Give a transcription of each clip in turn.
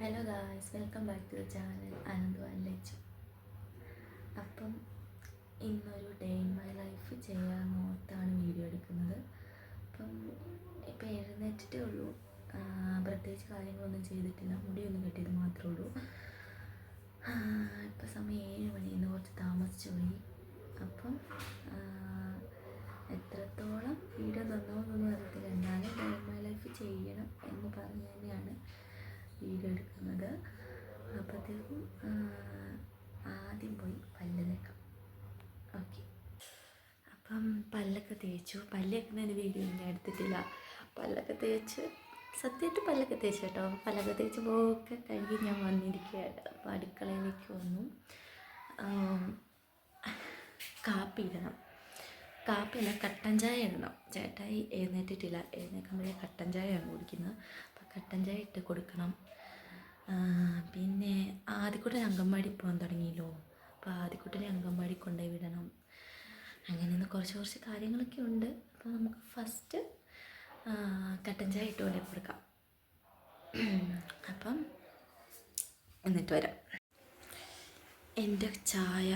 Hello guys welcome back to the channel Ananthu and അപ്പം ഇന്നൊരു day in my life ചെയ്യാൻ ഓർത്താണ് video എടുക്കുന്നത്. അപ്പം ഇപ്പം എഴുന്നേറ്റിട്ടേ ഉള്ളൂ. പ്രത്യേകിച്ച് കാര്യങ്ങളൊന്നും ചെയ്തിട്ടില്ല. മുടിയൊന്നും കെട്ടിയത് മാത്രമേ ഉള്ളൂ. ഇപ്പം സമയം ഏഴ് മണി ഇന്ന് കുറച്ച് താമസിച്ചു പോയി. അപ്പം എത്രത്തോളം വീഡിയോ തന്നോന്നൊന്നും അറിയത്തില്ല. എന്നാലും ഡേ ഇൻ മൈ ലൈഫ് ചെയ്യണം എന്ന് പറഞ്ഞു തന്നെയാണ്. വീഡിയോ അപ്പോഴത്തേക്കും ആദ്യം പോയി പല്ല് തേക്കാം ഓക്കെ. അപ്പം പല്ലൊക്കെ തേച്ചു. പല്ലൊക്കെ വീഡിയോ ഞാൻ എടുത്തിട്ടില്ല. പല്ലൊക്കെ തേച്ച് സത്യമായിട്ട് പല്ലൊക്കെ തേച്ചു കേട്ടോ. പല്ലൊക്കെ തേച്ച് പോകൊക്കെ കഴുകി ഞാൻ വന്നിരിക്കുകയാണ്. അപ്പോൾ അടുക്കളയിലേക്ക് വന്നു. കാപ്പി ഇടണം. കാപ്പി കാപ്പിയല്ല കട്ടൻ ചായ ഇടണം. ചേട്ടായി എഴുന്നേറ്റിട്ടില്ല. എഴുന്നേൽക്കുമ്പോഴേ കട്ടൻ ചായയാണ് കുടിക്കുന്നത്. അപ്പം കട്ടൻ ചായ ഇട്ട് കൊടുക്കണം. പിന്നെ ആദ്യക്കൂട്ടൻ അംഗൻവാടി പോകാൻ തുടങ്ങിയല്ലോ. അപ്പോൾ ആദ്യക്കൂട്ടനെ അംഗൻവാടി കൊണ്ടുപോയി വിടണം. അങ്ങനെയൊന്ന് കുറച്ച് കുറച്ച് കാര്യങ്ങളൊക്കെ ഉണ്ട്. അപ്പോൾ നമുക്ക് ഫസ്റ്റ് കട്ടൻ ചായ ഇട്ട് കൊണ്ടേ കൊടുക്കാം. അപ്പം എന്നിട്ട് വരാം. എന്റെ ചായ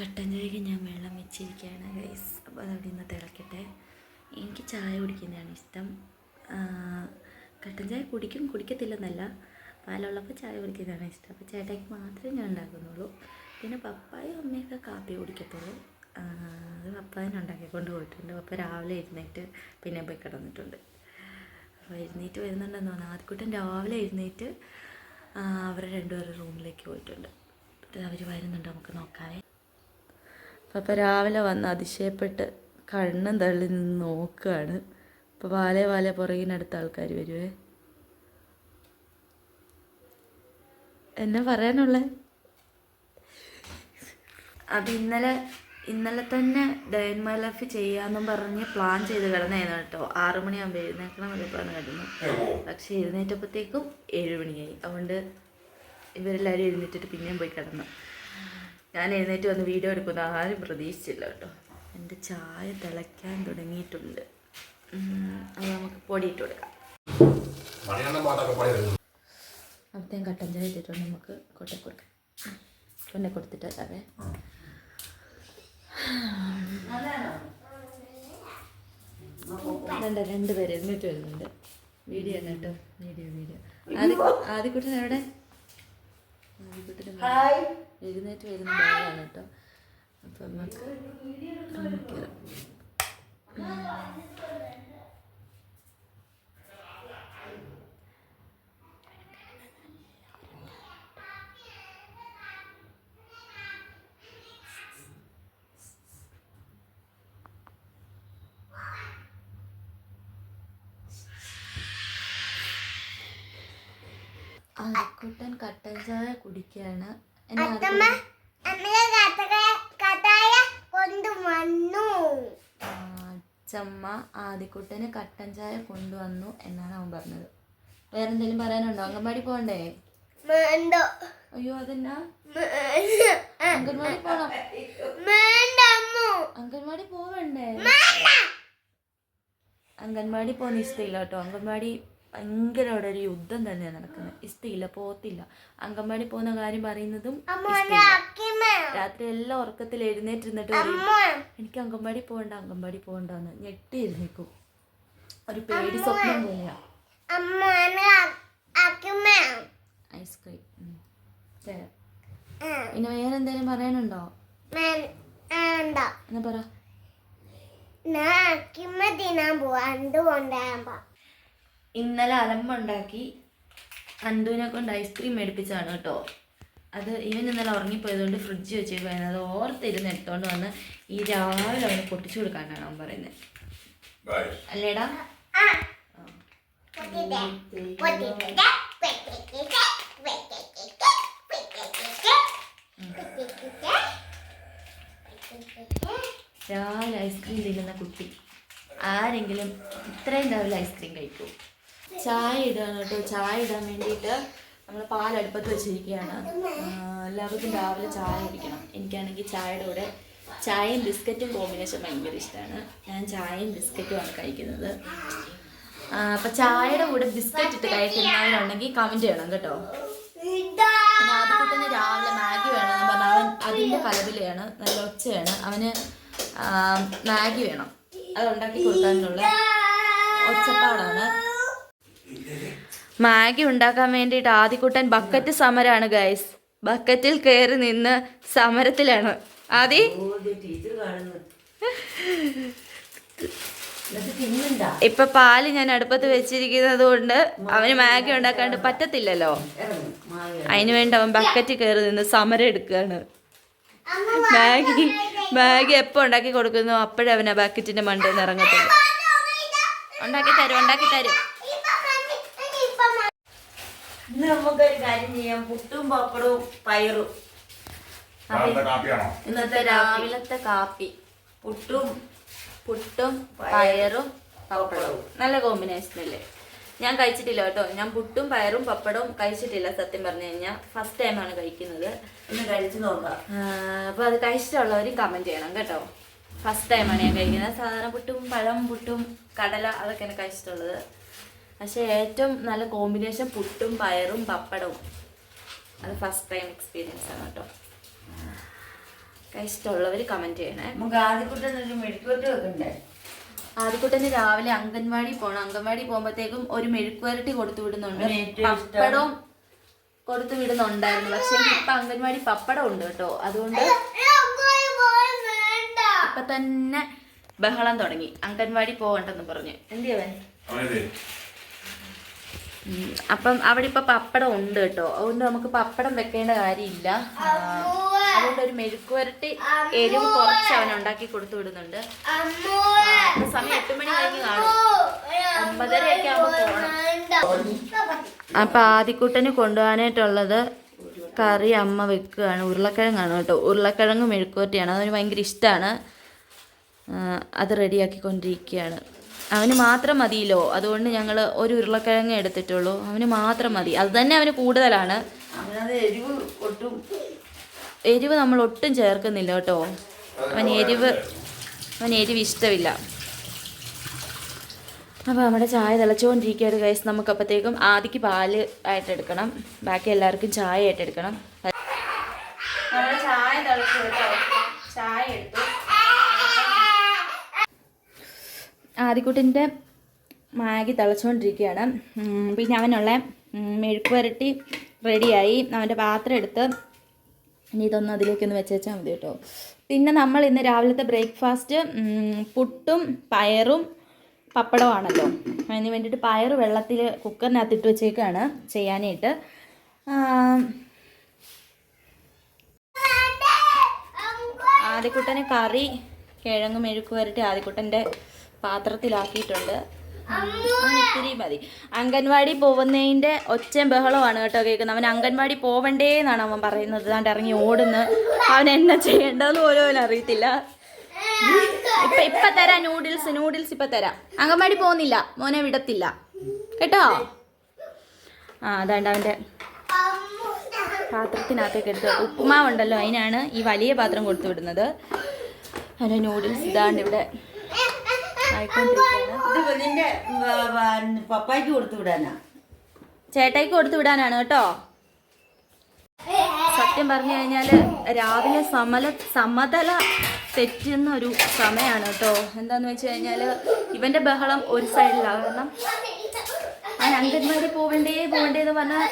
കട്ടൻ ചായക്ക് ഞാൻ വെള്ളം വെച്ചിരിക്കുകയാണ് ഗൈസ് അപ്പോൾ അതവിടെ നിന്ന് തിളക്കട്ടെ. എനിക്ക് ചായ കുടിക്കുന്നതാണ് ഇഷ്ടം. കട്ടൻ ചായ കുടിക്കും കുടിക്കത്തില്ലെന്നല്ല. പാലുള്ളപ്പോൾ ചായ കുടിക്കുന്നതാണ് ഇഷ്ടം. അപ്പോൾ ചേട്ടയ്ക്ക് മാത്രമേ ഞാൻ ഉണ്ടാക്കുന്നുള്ളൂ. പിന്നെ പപ്പായും അമ്മയൊക്കെ കാപ്പി കുടിക്കത്തുള്ളൂ. അത് പപ്പായനെ ഉണ്ടാക്കിക്കൊണ്ട് പോയിട്ടുണ്ട്. പപ്പ രാവിലെ എഴുന്നേറ്റ് പിന്നെ പോയി കിടന്നിട്ടുണ്ട്. അപ്പോൾ എഴുന്നേറ്റ് വരുന്നുണ്ടെന്ന് തോന്നുന്നു. രാവിലെ എഴുന്നേറ്റ് അവരെ രണ്ടുപേരുടെ റൂമിലേക്ക് പോയിട്ടുണ്ട്. അവർ വരുന്നുണ്ട് നമുക്ക് നോക്കാവേ. പപ്പ രാവിലെ വന്ന് അതിശയപ്പെട്ട് കണ്ണും തള്ളി നിന്ന് നോക്കുകയാണ്. അപ്പോൾ വാലേ വാലേ പുറകിനടുത്ത ആൾക്കാർ വരുവേ. എന്നാ പറയാനുള്ളത് അത് ഇന്നലെ ഇന്നലെ തന്നെ ഡയൻ മൈ ലൈഫ് ചെയ്യാന്നും പറഞ്ഞ് പ്ലാൻ ചെയ്ത് കിടന്നായിരുന്നു കേട്ടോ. ആറു മണിയാകുമ്പോൾ എഴുന്നേക്കണം എന്നൊക്കെ പറഞ്ഞ് കിടന്നു. പക്ഷെ എഴുന്നേറ്റപ്പോഴത്തേക്കും ഏഴ് മണിയായി. അതുകൊണ്ട് ഇവരെല്ലാവരും എഴുന്നേറ്റിട്ട് പിന്നെയും പോയി കിടന്നു. ഞാൻ എഴുന്നേറ്റ് വന്ന് വീഡിയോ എടുക്കുന്ന ആരും പ്രതീക്ഷിച്ചില്ല കേട്ടോ. എന്റെ ചായ തിളയ്ക്കാൻ തുടങ്ങിയിട്ടുണ്ട്. അത് നമുക്ക് പൊടിയിട്ട് കൊടുക്കാം. പാടി കട്ടൻ ചായ ഇട്ടിട്ടുണ്ട് നമുക്ക് കൊണ്ടേ കൊടുക്കാം കൊണ്ടേ കൊടുത്തിട്ട് അതെ രണ്ട് പേര് എന്നിട്ട് വരുന്നുണ്ട്. വീഡിയോ ആണ് കേട്ടോ വീഡിയോ. വീഡിയോ ആദ്യ ആദ്യക്കുട്ടൻ എവിടെ? ആദ്യക്കുട്ടൻ എഴുന്നേറ്റ് വരുന്ന കേട്ടോ. അപ്പം നമുക്ക് കാണിക്കാം. ആദ്യക്കുട്ടൻ കട്ടൻ ചായ കുടിക്കുകയാണ് അച്ചമ്മ ആദ്യക്കുട്ടന് കട്ടൻ ചായ കൊണ്ടുവന്നു എന്നാണ് അവൻ പറഞ്ഞത്. വേറെ എന്തെങ്കിലും പറയാനുണ്ടോ? അംഗൻവാടി പോകണ്ടേ? അയ്യോ അതെന്നാ. അംഗൻവാടി പോണം. അംഗൻവാടി പോവണ്ടേ? വേണ്ട. അംഗൻവാടി പോകുന്ന ഇഷ്ടമില്ല കേട്ടോ. അംഗൻവാടി ഭയങ്കര അവിടെ ഒരു യുദ്ധം തന്നെയാണ് നടക്കുന്നത് ഇഷ്ടയില്ല പോത്തില്ല. അംഗൻവാടി പോകുന്ന കാര്യം പറയുന്നതും. രാത്രി എല്ലാം ഉറക്കത്തിൽ എഴുന്നേറ്റിരുന്നിട്ട് എനിക്ക് അംഗൻവാടി പോകണ്ട അംഗൻവാടി പോകണ്ടെന്ന്. ഞെട്ടി എഴുന്നേക്കും ഒരു പേടി സ്വപ്നം പോലെയാ. ഐസ്ക്രീം പിന്നെ വേറെ എന്തെങ്കിലും പറയാനുണ്ടോ? എന്നാ പറ. ഞാൻ തിന്നാൻ പോവാ. എന്തുകൊണ്ടാകുമ്പോ ഇന്നലെ അലമ്പ ഉണ്ടാക്കി അന്തുവിനെ കൊണ്ട് ഐസ്ക്രീം മേടിപ്പിച്ചാണ് കേട്ടോ. അത് ഇവൻ ഇന്നലെ ഉറങ്ങിപ്പോയതുകൊണ്ട് ഫ്രിഡ്ജ് വെച്ചേക്കുവായിരുന്നു. അത് ഓർത്തിരുന്ന് എടുത്തോണ്ട് വന്ന് ഈ രാവിലെ അവന് പൊട്ടിച്ചു കൊടുക്കാനാണ് അവൻ പറയുന്നത് ബൈ അല്ലേടാ? രാവിലെ ഐസ്ക്രീം തിന്നുന്ന കുട്ടി. ആരെങ്കിലും ഇത്രയും രാവിലെ ഐസ്ക്രീം കഴിക്കൂ. ചായ ഇടുകയാണ് കേട്ടോ. ചായ ഇടാൻ വേണ്ടിയിട്ട് നമ്മൾ പാലടുപ്പത്ത് വെച്ചിരിക്കുകയാണ്. എല്ലാവർക്കും രാവിലെ ചായ കുടിക്കണം. എനിക്കാണെങ്കിൽ ചായയുടെ കൂടെ ചായയും ബിസ്ക്കറ്റും കോമ്പിനേഷൻ ഭയങ്കര ഇഷ്ടമാണ്. ഞാൻ ചായയും ബിസ്ക്കറ്റുമാണ് കഴിക്കുന്നത്. അപ്പം ചായയുടെ കൂടെ ബിസ്ക്കറ്റ് ഇട്ട് കഴിക്കുന്നവരുണ്ടെങ്കിൽ കമന്റ് ചെയ്യണം കേട്ടോ. രാവിലെ മാഗി വേണമെന്ന് പറഞ്ഞാൽ അവൻ അതിന്റെ കലവിലെയാണ് നല്ല ഒച്ചയാണ്. അവന് മാഗി വേണം. അത് ഉണ്ടാക്കി കൊടുക്കാനുള്ള ഒച്ചപ്പാടാണ്. മാഗി ഉണ്ടാക്കാൻ വേണ്ടിയിട്ട് ആദിക്കുട്ടൻ ബക്കറ്റ് സമരമാണ് ഗൈസ് ബക്കറ്റിൽ കയറി നിന്ന് സമരത്തിലാണ്. ആദി? ഇപ്പൊ പാൽ ഞാൻ അടുപ്പത്ത് വെച്ചിരിക്കുന്നത് കൊണ്ട് അവന് മാഗി ഉണ്ടാക്കാണ്ട് പറ്റത്തില്ലല്ലോ. അതിനു വേണ്ടി അവൻ ബക്കറ്റിൽ കയറി നിന്ന് സമരം എടുക്കുകയാണ്. മാഗി മാഗി എപ്പോ ഉണ്ടാക്കി കൊടുക്കുന്നു? അപ്പോഴവനാ ബക്കറ്റിന്റെ മണ്ടയിൽ നിന്ന് ഇറങ്ങത്തുള്ളൂ. ഉണ്ടാക്കി തരും ഉണ്ടാക്കി തരും ഇപ്പൊ മമ്മി, ഇനി ഇപ്പൊ മമ്മി. ഇന്ന് നമുക്കൊരു കാര്യം ചെയ്യാം. പുട്ടും പപ്പടവും പയറും. ഇന്നത്തെ രാവിലത്തെ കാപ്പി. പുട്ടും പുട്ടും പയറും പപ്പടവും. നല്ല കോമ്പിനേഷൻ അല്ലേ? ഞാൻ കഴിച്ചിട്ടില്ല കേട്ടോ. ഞാൻ പുട്ടും പയറും പപ്പടവും കഴിച്ചിട്ടില്ല സത്യം പറഞ്ഞു കഴിഞ്ഞാൽ ഫസ്റ്റ് ടൈമാണ് കഴിക്കുന്നത്. ഒന്ന് കഴിച്ചു നോക്കാം. അപ്പോൾ അത് കഴിച്ചിട്ടുള്ളവർ കമന്റ് ചെയ്യണം കേട്ടോ. ഫസ്റ്റ് ടൈമാണ് ഞാൻ കഴിക്കുന്നത്. സാധാരണ പുട്ടും പഴം പുട്ടും കടല അതൊക്കെയാണ് കഴിച്ചിട്ടുള്ളത്. പക്ഷേ ഏറ്റവും നല്ല കോമ്പിനേഷൻ പുട്ടും പയറും പപ്പടവും. അത് ഫസ്റ്റ് ടൈം എക്സ്പീരിയൻസ് ആണ് കേട്ടോ. ഇഷ്ടമുള്ളവർ കമന്റ് ചെയ്യണേ. നമുക്ക് ആദ്യക്കുട്ടൻ ഒരു മെഴുക്കുവരട്ടി വെക്കണ്ടേ ആദ്യക്കുട്ടന് രാവിലെ അംഗൻവാടി പോകണം അംഗൻവാടി പോകുമ്പോഴത്തേക്കും ഒരു മെഴുക്കുവരട്ടി കൊടുത്തു വിടുന്നുണ്ട്. പപ്പടവും കൊടുത്തു വിടുന്നുണ്ടായിരുന്നു. പക്ഷെ ഇപ്പൊ അംഗൻവാടി പപ്പടം ഉണ്ട് കേട്ടോ. അതുകൊണ്ട്. ഇപ്പൊ തന്നെ ബഹളം തുടങ്ങി. അംഗൻവാടി പോകണ്ടെന്ന് പറഞ്ഞു. എന്തിയവൻ? അപ്പം അവിടെ ഇപ്പൊ പപ്പടം ഉണ്ട് കേട്ടോ. അതുകൊണ്ട് നമുക്ക് പപ്പടം വെക്കേണ്ട കാര്യമില്ല. അതുകൊണ്ട് ഒരു മെഴുക്കുവരട്ടി എരിവ് കുറച്ച് അവൻ ഉണ്ടാക്കി കൊടുത്തു വിടുന്നുണ്ട്. സമയം എട്ട് മണി കഴിഞ്ഞ് കാണും. ഒമ്പതരയൊക്കെ ആകുമ്പോൾ പോകണം. അപ്പൊ ആദ്യക്കുട്ടന് കൊണ്ടുപോകാനായിട്ടുള്ളത് കറി അമ്മ വെക്കുകയാണ്. ഉരുളക്കിഴങ്ങാണ് കേട്ടോ. ഉരുളക്കിഴങ്ങ് മെഴുക്കുവരട്ടിയാണ്. അതിന് ഭയങ്കര ഇഷ്ടമാണ് അത് റെഡിയാക്കിക്കൊണ്ടിരിക്കുകയാണ്. അവന് മാത്രം മതിയല്ലോ. അതുകൊണ്ട് ഞങ്ങൾ ഒരു ഉരുളക്കിഴങ്ങ് എടുത്തിട്ടുള്ളൂ. അവന് മാത്രം മതി. അത് തന്നെ അവന് കൂടുതലാണ്. എരിവ് ഒട്ടും എരിവ് നമ്മൾ ഒട്ടും ചേർക്കുന്നില്ല കേട്ടോ. അവൻ എരിവ് അവൻ എരിവ് ഇഷ്ടമില്ല. അപ്പോൾ നമ്മുടെ ചായ തിളച്ചുകൊണ്ടിരിക്കുകയാണ് കൈസ് നമുക്കപ്പോഴത്തേക്കും ആദ്യക്ക് പാൽ ആയിട്ടെടുക്കണം. ബാക്കി എല്ലാവർക്കും ചായ ആയിട്ട് എടുക്കണം നമ്മുടെ ചായ തിളച്ചു കേട്ടോ ചായ എടുത്തു ആദ്യക്കുട്ടിന്റെ മാഗി തിളച്ചുകൊണ്ടിരിക്കുകയാണ് പിന്നെ അവനുള്ള മെഴുക്ക് വരട്ടി റെഡിയായി. അവന്റെ പാത്രം എടുത്ത് ഇനി ഇതൊന്ന് അതിലേക്കൊന്ന് വെച്ചാൽ മതി കേട്ടോ. പിന്നെ നമ്മൾ ഇന്ന് രാവിലത്തെ ബ്രേക്ക്ഫാസ്റ്റ് പുട്ടും പയറും പപ്പടമാണല്ലോ അതിന് വേണ്ടിയിട്ട് പയർ വെള്ളത്തിൽ കുക്കറിനകത്ത് ഇട്ട് വെച്ചേക്കാണ് ചെയ്യാനായിട്ട്. ആദ്യക്കുട്ടന് കറി കിഴങ്ങ് മെഴുക്ക് വരട്ടി ആദ്യക്കുട്ടന്റെ പാത്രത്തിലാക്കിയിട്ടുണ്ട്. ഇത്തിരി മതി. അംഗൻവാടി പോകുന്നതിന്റെ ഒച്ചയും ബഹളമാണ് കേട്ടോ കേൾക്കുന്നത്. അവൻ അംഗൻവാടി പോവണ്ടേ എന്നാണ് അവൻ പറയുന്നത്. അതാണ്ട് ഇറങ്ങി ഓടുന്നു. അവൻ എന്നാ ചെയ്യേണ്ടതെന്ന് പോലും അറിയത്തില്ല. ഇപ്പൊ ഇപ്പൊ തരാം നൂഡിൽസ് നൂഡിൽസ് ഇപ്പൊ തരാം. അംഗൻവാടി പോകുന്നില്ല. മോനെ വിടത്തില്ല. കേട്ടോ? ആ അതാണ്ട് അവന്റെ പാത്രത്തിനകത്തേക്ക് എടുത്ത് ഉപ്പുമാവുണ്ടല്ലോ. അതിനാണ് ഈ വലിയ പാത്രം കൊടുത്തു വിടുന്നത്. അതിന്റെ നൂഡിൽസ് ഇതാണ്ട് ഇവിടെ ആയിക്കൊണ്ടിരിക്കുകയാണ്. നിന്റെ പപ്പായ്ക്ക് കൊടുത്തു വിടാനാ? ചേട്ടായിക്ക് കൊടുത്തു വിടാനാണ് കേട്ടോ. സത്യം പറഞ്ഞു കഴിഞ്ഞാൽ രാവിലെ സമല സമതല തെറ്റുന്ന ഒരു സമയമാണ് കേട്ടോ. എന്താന്ന് വെച്ച് കഴിഞ്ഞാൽ ഇവന്റെ ബഹളം ഒരു സൈഡിലാണ് കാരണം അവൻ അംഗൻവാടി പോവണ്ടേ പോവണ്ടേ എന്ന് പറഞ്ഞാൽ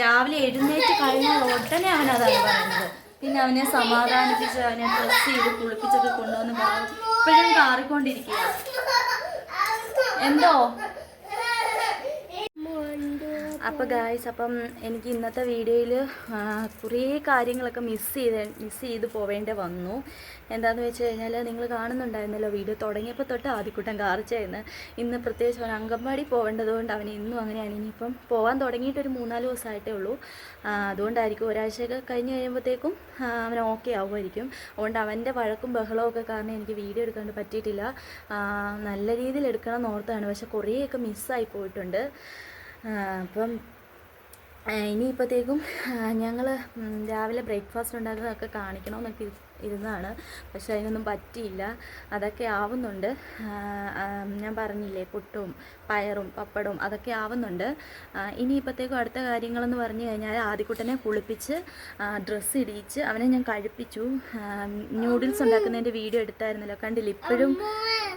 രാവിലെ എഴുന്നേറ്റ് കഴിഞ്ഞാൽ ഉടനെ അവൻ അതാണ് പറയുന്നത് പിന്നെ അവനെ സമാധാനിപ്പിച്ച് അവനെ ഡ്രസ്സ് ചെയ്ത് കുളിപ്പിച്ചൊക്കെ കൊണ്ടുവന്ന് കാറി ഇപ്പോഴും കാറിക്കൊണ്ടിരിക്കുക എന്തോ? അപ്പോൾ ഗായ്സ് അപ്പം എനിക്ക് ഇന്നത്തെ വീഡിയോയിൽ കുറേ കാര്യങ്ങളൊക്കെ മിസ് ചെയ്ത് മിസ് ചെയ്ത് പോവേണ്ടി വന്നു. എന്താണെന്ന് വെച്ച് കഴിഞ്ഞാൽ നിങ്ങൾ കാണുന്നുണ്ടായിരുന്നല്ലോ വീഡിയോ തുടങ്ങിയപ്പോൾ തൊട്ട് ആദ്യക്കൂട്ടം കാർച്ചായിരുന്നു ഇന്ന് പ്രത്യേകിച്ച് അവൻ അംഗൻവാടി പോവേണ്ടതുകൊണ്ട് അവൻ ഇന്നും അങ്ങനെയാണ്. ഇനിയിപ്പം പോകാൻ തുടങ്ങിയിട്ട് ഒരു മൂന്നാൽ ദിവസമായിട്ടേ ഉള്ളൂ. അതുകൊണ്ടായിരിക്കും ഒരാഴ്ചയൊക്കെ കഴിഞ്ഞ് കഴിയുമ്പോഴത്തേക്കും അവൻ ഓക്കെ ആവുമായിരിക്കും. അതുകൊണ്ട് അവന്റെ വഴക്കും ബഹളവും ഒക്കെ കാരണം എനിക്ക് വീഡിയോ എടുക്കാണ്ട് പറ്റിയിട്ടില്ല. നല്ല രീതിയിൽ എടുക്കണം എന്ന് ഓർത്താണ്. പക്ഷെ കുറേയൊക്കെ മിസ്സായി പോയിട്ടുണ്ട്. അപ്പം ഇനിയിപ്പോഴത്തേക്കും ഞങ്ങൾ രാവിലെ ബ്രേക്ക്ഫാസ്റ്റ് ഉണ്ടാക്കുന്നതൊക്കെ കാണിക്കണമെന്നൊക്കെ ഇരു- ഇരുന്നതാണ് പക്ഷേ അതിനൊന്നും പറ്റിയില്ല. അതൊക്കെ ആവുന്നുണ്ട്. ഞാൻ പറഞ്ഞില്ലേ പുട്ടും പയറും പപ്പടവും അതൊക്കെ ആവുന്നുണ്ട്. ഇനിയിപ്പോഴത്തേക്കും അടുത്ത കാര്യങ്ങളെന്ന് പറഞ്ഞു കഴിഞ്ഞാൽ ആദ്യക്കുട്ടനെ കുളിപ്പിച്ച് ഡ്രസ്സ് ഇടിയിച്ച് അവനെ ഞാൻ കഴിപ്പിച്ചു. ന്യൂഡിൽസ് ഉണ്ടാക്കുന്നതിന്റെ വീഡിയോ എടുത്തായിരുന്നല്ലോ. കണ്ടില്ല? ഇപ്പോഴും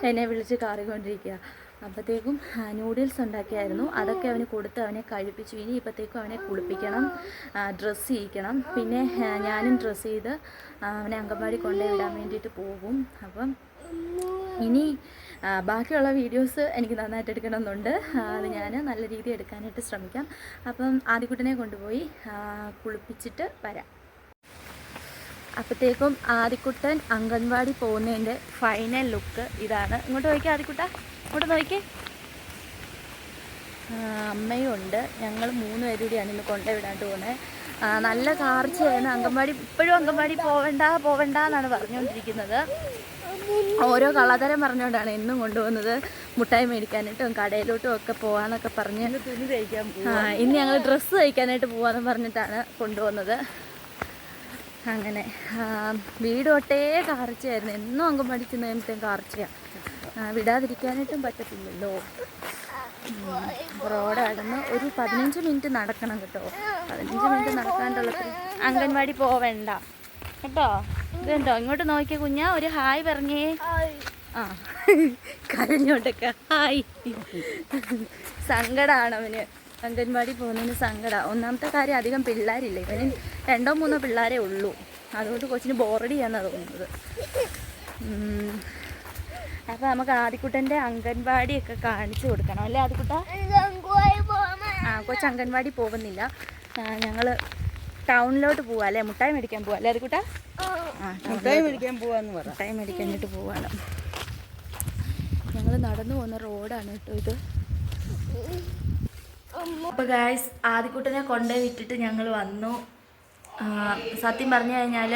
എന്നെ വിളിച്ച് കാറിക്കൊണ്ടിരിക്കുക. അപ്പോഴത്തേക്കും നൂഡിൽസ് ഉണ്ടാക്കിയായിരുന്നു. അതൊക്കെ അവന് കൊടുത്ത് അവനെ കഴിപ്പിച്ചു. ഇനി ഇപ്പോഴത്തേക്കും അവനെ കുളിപ്പിക്കണം ഡ്രസ്സ് ചെയ്യിക്കണം. പിന്നെ ഞാനും ഡ്രസ്സ് ചെയ്ത് അവനെ അങ്കൻവാടി കൊണ്ടുവിടാൻ വിടാൻ വേണ്ടിയിട്ട് പോകും. അപ്പം ഇനി ബാക്കിയുള്ള വീഡിയോസ് എനിക്ക് നന്നായിട്ട് എടുക്കണമെന്നുണ്ട്. അത് ഞാൻ നല്ല രീതിയിൽ എടുക്കാനായിട്ട് ശ്രമിക്കാം. അപ്പം ആദ്യക്കുട്ടനെ കൊണ്ടുപോയി കുളിപ്പിച്ചിട്ട് വരാം. അപ്പോഴത്തേക്കും ആദിക്കുട്ടൻ അംഗൻവാടി പോകുന്നതിന്റെ ഫൈനൽ ലുക്ക് ഇതാണ്. ഇങ്ങോട്ട് പോയിക്കാം ആദിക്കുട്ട. ഇങ്ങോട്ട് നോക്കിയേ. ആ, അമ്മയും ഉണ്ട്. ഞങ്ങൾ മൂന്ന് പേരും കൂടിയാണ് ഇന്ന് കൊണ്ടുവിടാണ്ട് പോകുന്നത്. നല്ല കാർച്ചയാണ്. അംഗൻവാടി ഇപ്പോഴും അംഗൻവാടി പോവണ്ട പോവണ്ട എന്നാണ് പറഞ്ഞുകൊണ്ടിരിക്കുന്നത്. ഓരോ കള്ളതരം പറഞ്ഞുകൊണ്ടാണ് എന്നും കൊണ്ടുപോകുന്നത്. മുട്ടായി മേടിക്കാനായിട്ടും കടയിലോട്ടും ഒക്കെ പോകാന്നൊക്കെ പറഞ്ഞ് തുണി തയ്ക്കാൻ ഇന്ന് ഞങ്ങൾ ഡ്രസ്സ് തയ്ക്കാനായിട്ട് പോകാമെന്ന് പറഞ്ഞിട്ടാണ് കൊണ്ടുപോകുന്നത്. അങ്ങനെ വീട് ഒട്ടേ കാർച്ചയായിരുന്നു. എന്നും അംഗൻവാടി ചെന്ന് കഴിയുമ്പോഴത്തേക്കും കാർച്ചയാണ് വിടാതിരിക്കാനായിട്ടും പറ്റത്തില്ലല്ലോ. റോഡ് ഒരു പതിനഞ്ച് മിനിറ്റ് നടക്കണം കേട്ടോ. പതിനഞ്ച് മിനിറ്റ് നടക്കാണ്ടുള്ള അംഗൻവാടി പോവണ്ട. കേട്ടോ? ഇതുണ്ടോ ഇങ്ങോട്ട് നോക്കിയ കുഞ്ഞ ഒരു ഹായ് പറഞ്ഞേ. ആ കരഞ്ഞോട്ടൊക്കെ ഹായ്. സങ്കടമാണ് അവന്. അംഗൻവാടി പോകുന്നതിന് സങ്കടമാണ് ഒന്നാമത്തെ കാര്യം അധികം പിള്ളേരില്ല? ഇവന് രണ്ടോ മൂന്നോ പിള്ളേരേ ഉള്ളൂ. അതുകൊണ്ട് കൊച്ചിന് ബോറടിയാന്നാണ് തോന്നുന്നത്. അപ്പോൾ നമുക്ക് ആദിക്കുട്ടന്റെ അംഗൻവാടിയൊക്കെ കാണിച്ചു കൊടുക്കണം. അല്ലേ ആദിക്കുട്ട? ആ കൊച്ച് അംഗൻവാടി പോകുന്നില്ല. ഞങ്ങൾ ടൗണിലോട്ട് പോവാ അല്ലേ? മുട്ടായി മേടിക്കാൻ പോവാ അല്ലേ ആദിക്കുട്ട? ആ മുട്ടായി മേടിക്കാൻ പോവാന്ന് പറ. മുട്ടായി മേടിക്കാനായിട്ട് പോവാണ്. ഞങ്ങൾ നടന്നു പോകുന്ന റോഡാണ് കേട്ടോ ഇത്. അപ്പോൾ ഗായ്സ് ആദ്യക്കുട്ടനെ കൊണ്ടുപോയി വിട്ടിട്ട് ഞങ്ങൾ വന്നു. സത്യം പറഞ്ഞു കഴിഞ്ഞാൽ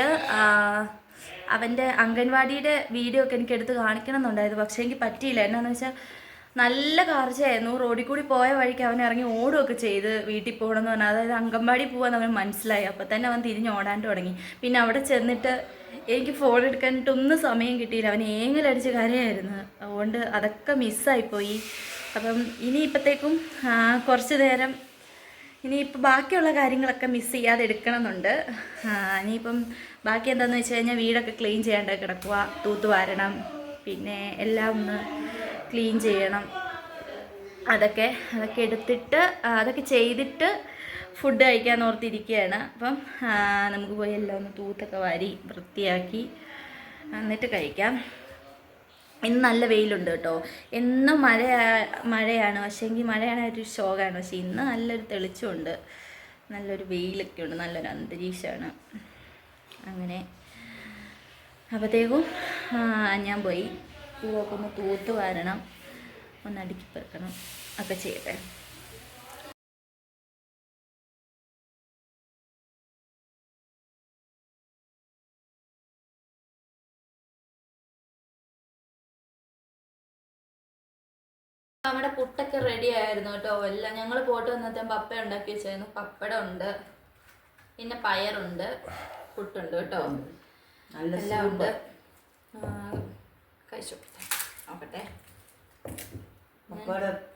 അവന്റെ അംഗൻവാടിയുടെ വീഡിയോ ഒക്കെ എനിക്ക് എടുത്ത് കാണിക്കണം എന്നുണ്ടായിരുന്നു പക്ഷേ എനിക്ക് പറ്റിയില്ല. എന്നാന്ന് വെച്ചാൽ നല്ല കാർച്ചയായിരുന്നു. റോഡിൽ കൂടി പോയ വഴിക്ക് അവൻ ഇറങ്ങി ഓടുകയൊക്കെ ചെയ്ത് വീട്ടിൽ പോകണമെന്ന് പറഞ്ഞാൽ അതായത് അംഗൻവാടി പോകാൻ അവന് മനസ്സിലായി. അപ്പോൾ തന്നെ അവൻ തിരിഞ്ഞ് ഓടാൻ തുടങ്ങി. പിന്നെ അവിടെ ചെന്നിട്ട് എനിക്ക് ഫോൺ എടുക്കാനായിട്ട് ഒന്നും സമയം കിട്ടിയില്ല. അവൻ ഏങ്ങലടിച്ച് കരയായിരുന്നു അതുകൊണ്ട് അതൊക്കെ മിസ്സായിപ്പോയി അപ്പം ഇനിയിപ്പോഴത്തേക്കും കുറച്ച് നേരം ഇനിയിപ്പോൾ ബാക്കിയുള്ള കാര്യങ്ങളൊക്കെ മിസ് ചെയ്യാതെ എടുക്കണമെന്നുണ്ട്. ഇനിയിപ്പം ബാക്കി എന്താണെന്ന് വെച്ച് കഴിഞ്ഞാൽ വീടൊക്കെ ക്ലീൻ ചെയ്യാണ്ട് കിടക്കുക തൂത്ത് വാരണം പിന്നെ എല്ലാം ഒന്ന് ക്ലീൻ ചെയ്യണം. അതൊക്കെ അതൊക്കെ എടുത്തിട്ട് അതൊക്കെ ചെയ്തിട്ട് ഫുഡ് കഴിക്കാൻ ഓർത്തിരിക്കുകയാണ്. അപ്പം നമുക്ക് പോയി എല്ലാം ഒന്ന് തൂത്തൊക്കെ വാരി വൃത്തിയാക്കി എന്നിട്ട് കഴിക്കാം. ഇന്ന് നല്ല വെയിലുണ്ട് കേട്ടോ. എന്നും മഴ മഴയാണ്. പക്ഷേ എങ്കിൽ മഴയാണ് ഒരു ശോകമാണ്. പക്ഷേ ഇന്ന് നല്ലൊരു തെളിച്ചമുണ്ട്. നല്ലൊരു വെയിലൊക്കെ ഉണ്ട്. നല്ലൊരു അന്തരീക്ഷമാണ്. അങ്ങനെ. അപ്പോഴത്തേക്കും ഞാൻ പോയി. പൂവൊക്കെ ഒന്ന് തൂത്ത് വാരണം. ഒന്ന് അടുക്കി പെറുക്കണം. ഒക്കെ ചെയ്യട്ടെ. നമ്മുടെ പുട്ടൊക്കെ റെഡി ആയിരുന്നു കേട്ടോ. എല്ലാം ഞങ്ങൾ പോട്ട് വന്നത്തെ പപ്പ ഉണ്ടാക്കി വെച്ചായിരുന്നു. പപ്പടം ഉണ്ട്. പിന്നെ പയറുണ്ട്. പുട്ടുണ്ട് കേട്ടോ. നല്ല എല്ലാം ഉണ്ട്. കഴിച്ചു. നോക്കട്ടെ.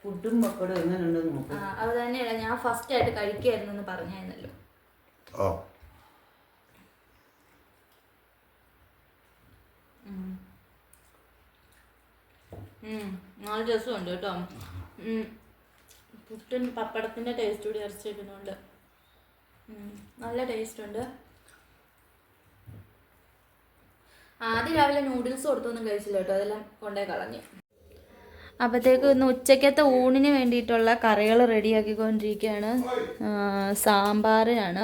ഫുഡും പപ്പടം അത് തന്നെയല്ല. ഞാൻ ഫസ്റ്റ് ആയിട്ട് കഴിക്കായിരുന്നു എന്ന് പറഞ്ഞായിരുന്നല്ലോ നല്ല രസമുണ്ട് കേട്ടോ. പുട്ടിൻ പുട്ടും പപ്പടത്തിന്റെ ടേസ്റ്റ് കൂടി ഇറച്ചിരിക്കുന്നുണ്ട് നല്ല ടേസ്റ്റ് ഉണ്ട്. ആദ്യം രാവിലെ നൂഡിൽസ് കൊടുത്തൊന്നും കഴിച്ചില്ല കേട്ടോ അതെല്ലാം കൊണ്ടേ കളഞ്ഞു. അപ്പോഴത്തേക്ക് ഇന്ന് ഉച്ചക്കത്തെ ഊണിന് വേണ്ടിയിട്ടുള്ള കറികൾ റെഡിയാക്കിക്കൊണ്ടിരിക്കുകയാണ്. സാമ്പാറിനാണ്.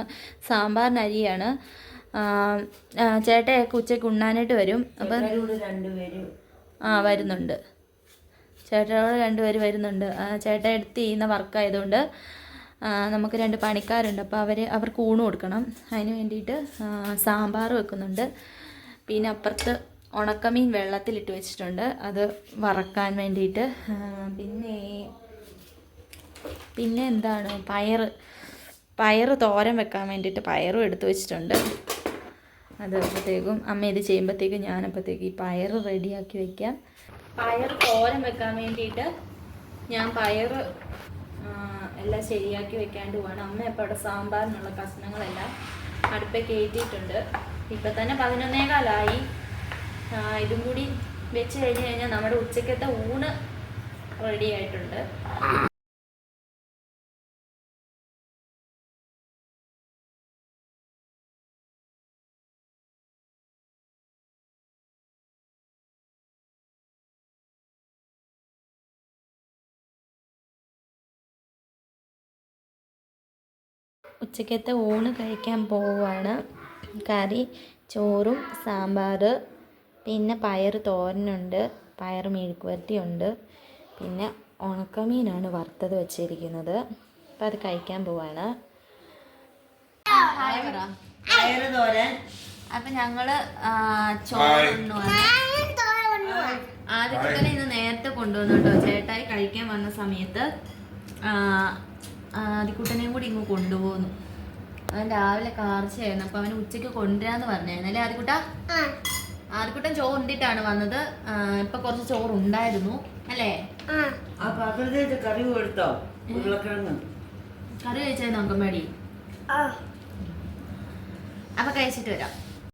സാമ്പാറിന് അരിയാണ്. ആ, ആ, ചേട്ടയൊക്കെ ഉച്ചയ്ക്ക് ഉണ്ണാനായിട്ട് വരും. അപ്പം ആ വരുന്നുണ്ട്. ചേട്ടനോട് രണ്ടുപേർ വരുന്നുണ്ട്. ചേട്ടൻ എടുത്ത് ചെയ്യുന്ന വർക്കായതുകൊണ്ട് നമുക്ക് രണ്ട് പണിക്കാരുണ്ട്. അപ്പോൾ അവർ അവർക്ക് ഊണ് കൊടുക്കണം. അതിന് വേണ്ടിയിട്ട് സാമ്പാർ വെക്കുന്നുണ്ട്. പിന്നെ അപ്പുറത്ത് ഉണക്കമീൻ വെള്ളത്തിലിട്ട് വെച്ചിട്ടുണ്ട്. അത് വറക്കാൻ വേണ്ടിയിട്ട്. പിന്നെ പിന്നെ എന്താണ്? പയർ പയറ് തോരൻ വെക്കാൻ വേണ്ടിയിട്ട് പയറും എടുത്തു വെച്ചിട്ടുണ്ട്. അത് അപ്പോഴത്തേക്കും അമ്മ ഇത് ചെയ്യുമ്പോഴത്തേക്കും ഞാനപ്പോഴത്തേക്കും ഈ പയർ റെഡിയാക്കി വെക്കാം. പയർ തോരൻ വെക്കാൻ വേണ്ടിയിട്ട് ഞാൻ പയർ എല്ലാം ശരിയാക്കി വെക്കാണ്ട് പോവാണ്. അമ്മ ഇപ്പോൾ അവിടെ സാമ്പാറിനുള്ള കഷ്ണങ്ങളെല്ലാം അടുപ്പേ കയറ്റിയിട്ടുണ്ട്. ഇപ്പം തന്നെ പതിനൊന്നേകാലായി. ഇതും കൂടി വെച്ച് കഴിഞ്ഞ് കഴിഞ്ഞാൽ നമ്മുടെ ഉച്ചക്കത്തെ ഊണ് റെഡി ആയിട്ടുണ്ട്. ഉച്ചക്കത്തെ ഊണ് കഴിക്കാൻ പോവുകയാണ്. കറി ചോറും സാമ്പാർ പിന്നെ പയർ തോരനുണ്ട് പയർ മെഴുക്കുവരട്ടിയുണ്ട് പിന്നെ ഉണക്കമീനാണ് വറുത്തത് വെച്ചിരിക്കുന്നത്. അപ്പം അത് കഴിക്കാൻ പോവാണ്. അപ്പം ഞങ്ങൾ ചോറുണ്ണുവാണ് ആദ്യത്തെ തന്നെ ഇന്ന് നേരത്തെ കൊണ്ടുവന്നു കേട്ടോ. ചേട്ടായി കഴിക്കാൻ വന്ന സമയത്ത് ആദ്യക്കുട്ടനെയും കൂടി ഇങ്ങ് കൊണ്ടുപോകുന്നു. അവൻ രാവിലെ കാർച്ചയായിരുന്നു. അപ്പൊ അവന് ഉച്ചയ്ക്ക് കൊണ്ടുവരാന്ന് പറഞ്ഞായിരുന്നു. അല്ലേ ആദിക്കുട്ട? ആദിക്കുട്ടൻ ചോറ് ഉണ്ടിട്ടാണ് വന്നത്. ഇപ്പൊ കുറച്ച് ചോറ് ഉണ്ടായിരുന്നു. അല്ലേ? കറി കൊടുത്തോ കറി കഴിച്ചാൽ നോക്കമ്പടി അപ്പൊ കഴിച്ചിട്ട് വരാം.